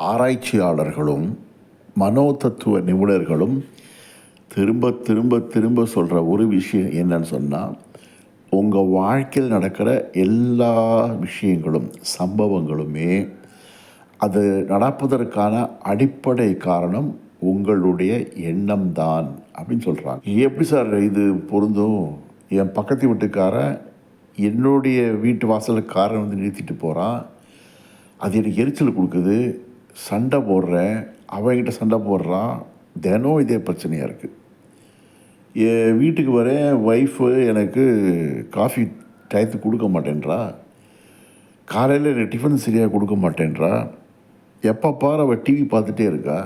ஆராய்ச்சியாளர்களும் மனோதத்துவ நிபுணர்களும் திரும்ப திரும்ப திரும்ப சொல்கிற ஒரு விஷயம் என்னன்னு சொன்னால் உங்கள் வாழ்க்கையில் நடக்கிற எல்லா விஷயங்களும் சம்பவங்களுமே அது நடப்பதற்கான அடிப்படை காரணம் உங்களுடைய எண்ணம் தான் அப்படின்னு சொல்கிறாங்க எப்படி சார் இது பொருந்தும்? என் பக்கத்து வீட்டுக்காரன் என்னுடைய வீட்டு வாசலுக்கு காரை வந்து நிறுத்திட்டு போகிறான் அது எனக்கு எரிச்சல் கொடுக்குது. சண்டை போடுறேன் அவன்கிட்ட சண்டை போடுறான் தினம் இதே பிரச்சனையாக இருக்குது என் வீட்டுக்கு வரேன் ஒய்ஃபு எனக்கு காஃபி டயத்துக்கு கொடுக்க மாட்டேன்றா. காலையில் எனக்கு டிஃபன் சரியாக கொடுக்க மாட்டேன்றா. எப்போ பாரு அவள் டிவி பார்த்துட்டே இருக்கா.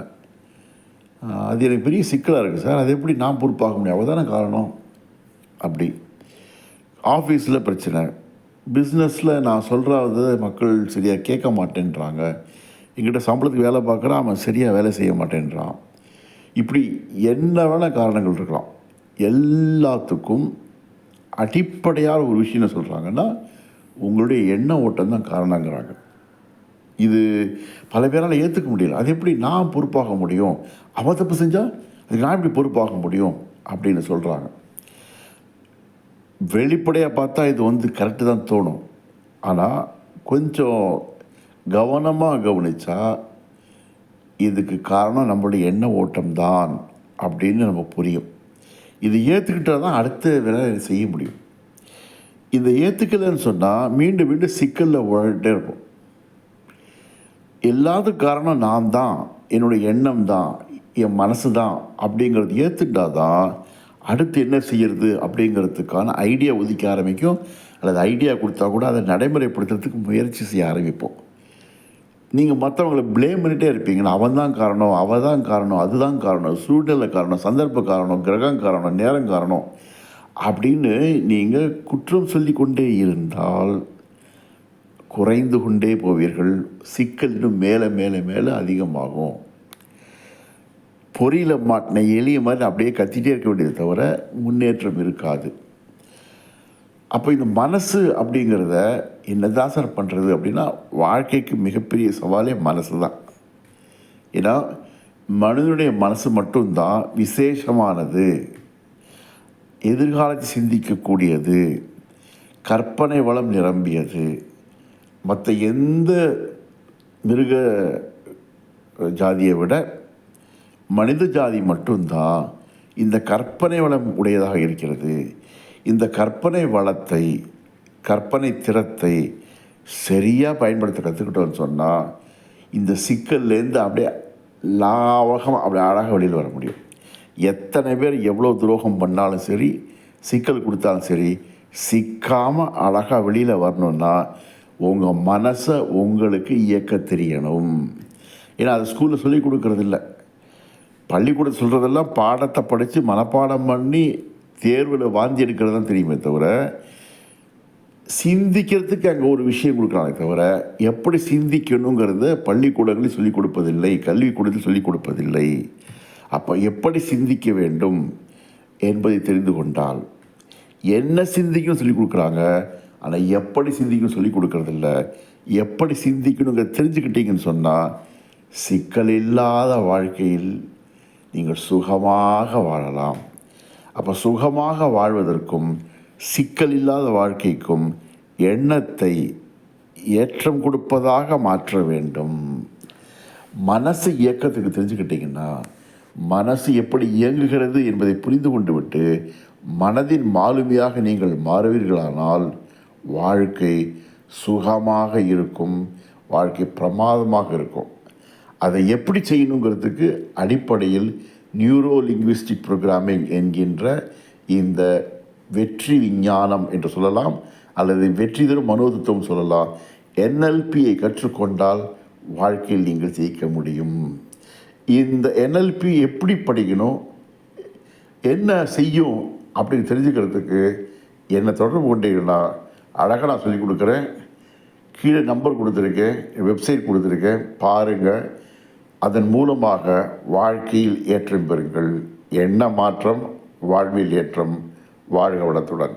அது எனக்கு பெரிய சிக்கலாக இருக்குது சார். அது எப்படி நான் பொறுப்பாக முடியும்? அவள் தானே காரணம். அப்படி. ஆஃபீஸில் பிரச்சனை. பிஸ்னஸில் நான் சொல்கிறது மக்கள் சரியாக கேட்க மாட்டேன்றாங்க. எங்கிட்ட சம்பளத்துக்கு வேலை பார்க்குறான் அவன் சரியாக வேலை செய்ய மாட்டேன்றான். இப்படி என்ன வேணால் காரணங்கள் இருக்கலாம். எல்லாத்துக்கும் அடிப்படையான ஒரு விஷயம் என்ன சொல்கிறாங்கன்னா உங்களுடைய எண்ண ஓட்டம் தான் காரணங்கிறாங்க. இது பல பேரால் ஏற்றுக்க முடியல. அது எப்படி நான் பொறுப்பாக முடியும்? அவன் தப்பு செஞ்சால் அதுக்கு நான் எப்படி பொறுப்பாக முடியும்? அப்படின்னு சொல்கிறாங்க வெளிப்படையாக பார்த்தா இது வந்து கரெக்டு தான் தோணும். ஆனால் கொஞ்சம் கவனமாக கவனித்தா இதுக்கு காரணம் நம்மளுடைய எண்ண ஓட்டம்தான் அப்படின்னு நம்ம புரியும். இது ஏற்றுக்கிட்டால் தான் அடுத்த வேலை செய்ய முடியும். இதை ஏற்றுக்கலைன்னு சொன்னால் மீண்டும் மீண்டும் சிக்கலில் உழட்டே இருப்போம். எல்லாத்துக்கும் காரணம் நான் தான் என்னுடைய எண்ணம் தான் என் மனசு தான் அப்படிங்கிறது ஏற்றுக்கிட்டா தான் அடுத்து என்ன செய்யறது அப்படிங்கிறதுக்கான ஐடியா ஒதுக்க ஆரம்பிக்கும். அல்லது ஐடியா கொடுத்தா கூட அதை நடைமுறைப்படுத்துறதுக்கு முயற்சி செய்ய ஆரம்பிப்போம். நீங்கள் மற்றவங்களை ப்ளேம் பண்ணிகிட்டே இருப்பீங்கன்னா அவன் தான் காரணம் அவள் தான் காரணம் அதுதான் காரணம் சூழ்நிலை காரணம் சந்தர்ப்ப காரணம் கிரகம் காரணம் நேரம் காரணம் அப்படின்னு நீங்கள் குற்றம் சொல்லி கொண்டே இருந்தால் குறைந்து கொண்டே போவீர்கள். சிக்கல் இன்னும் மேலே மேலே மேலே அதிகமாகும். பொறியில் மாட்டின எளிய மாதிரி அப்படியே கத்திட்டே இருக்க வேண்டியது தவிர முன்னேற்றம் இருக்காது. அப்போ இந்த மனசு அப்படிங்கிறத என்னதான் சார் பண்ணுறது அப்படின்னா வாழ்க்கைக்கு மிகப்பெரிய சவாலே மனசு தான் ஏன்னா மனிதனுடைய மனசு மட்டும்தான் விசேஷமானது. எதிர்காலத்தை சிந்திக்கக்கூடியது. கற்பனை வளம் நிரம்பியது. மற்ற எந்த மிருக ஜாதியை விட மனித ஜாதி மட்டும்தான் இந்த கற்பனை வளம் உடையதாக இருக்கிறது. இந்த கற்பனை வளத்தை கற்பனை திறத்தை சரியாக பயன்படுத்த கற்றுக்கிட்டோன்னு சொன்னால் இந்த சிக்கல்லேருந்து அப்படியே லாவகம் அப்படி அழகாக வெளியில் வர முடியும். எத்தனை பேர் எவ்வளோ துரோகம் பண்ணாலும் சரி சிக்கல் கொடுத்தாலும் சரி சிக்காமல் அழகாக வெளியில் வரணுன்னா உங்கள் மனசை உங்களுக்கு இயக்க தெரியணும். ஏன்னா அது ஸ்கூலில் சொல்லி கொடுக்குறதில்ல. பள்ளிக்கூடம் சொல்கிறதெல்லாம் பாடத்தை படித்து மனப்பாடம் பண்ணி தேர்வில் வாந்தி எடுக்கிறது தான் தெரியுமே தவிர சிந்திக்கிறதுக்கு அங்கே ஒரு விஷயம் கொடுக்குறாங்க தவிர எப்படி சிந்திக்கணுங்கிறத பள்ளிக்கூடங்களில் சொல்லிக் கொடுப்பதில்லை கல்விக்கூடத்தில் சொல்லிக் கொடுப்பதில்லை. அப்போ எப்படி சிந்திக்க வேண்டும் என்பதை தெரிந்து கொண்டால் என்ன சிந்திக்கும் சொல்லிக் கொடுக்குறாங்க ஆனால் எப்படி சிந்திக்கும் சொல்லிக் கொடுக்கறதில்ல எப்படி சிந்திக்கணுங்க தெரிஞ்சுக்கிட்டீங்கன்னு சொன்னால் சிக்கல் இல்லாத வாழ்க்கையில் நீங்கள் சுகமாக வாழலாம். அப்போ சுகமாக வாழ்வதற்கும் சிக்கல் இல்லாத வாழ்க்கைக்கும் எண்ணத்தை ஏற்றம் கொடுப்பதாக மாற்ற வேண்டும். மனசு இயக்கத்துக்கு தெரிஞ்சுக்கிட்டிங்கன்னா மனசு எப்படி இயங்குகிறது என்பதை புரிந்து கொண்டு விட்டு மனதின் மாலுமியாக நீங்கள் மாறுவீர்களானால் வாழ்க்கை சுகமாக இருக்கும் வாழ்க்கை பிரமாதமாக இருக்கும். அதை எப்படி செய்யணுங்கிறதுக்கு அடிப்படையில் நியூரோ லிங்குவிஸ்டிக் ப்ரோக்ராமிங் என்கின்ற இந்த வெற்றி விஞ்ஞானம் என்று சொல்லலாம் அல்லது வெற்றி தரும் மனோதத்துவம் சொல்லலாம் என்எல்பியை கற்றுக்கொண்டால் வாழ்க்கையில் நீங்கள் ஜெயிக்க முடியும். இந்த என்எல்பி எப்படி படிக்கணும் என்ன செய்யும் அப்படின்னு தெரிஞ்சுக்கிறதுக்கு என்னை தொடர்பு கொண்டீங்கன்னா அழகாக நான் சொல்லிக் கொடுக்குறேன். கீழே நம்பர் கொடுத்துருக்கேன் வெப்சைட் கொடுத்துருக்கேன். பாருங்கள் அதன் மூலமாக வாழ்க்கையில் ஏற்றம் பெறுங்கள். எண்ண மாற்றம் வாழ்வில் ஏற்றம் வாழ்க வளத்துடன்.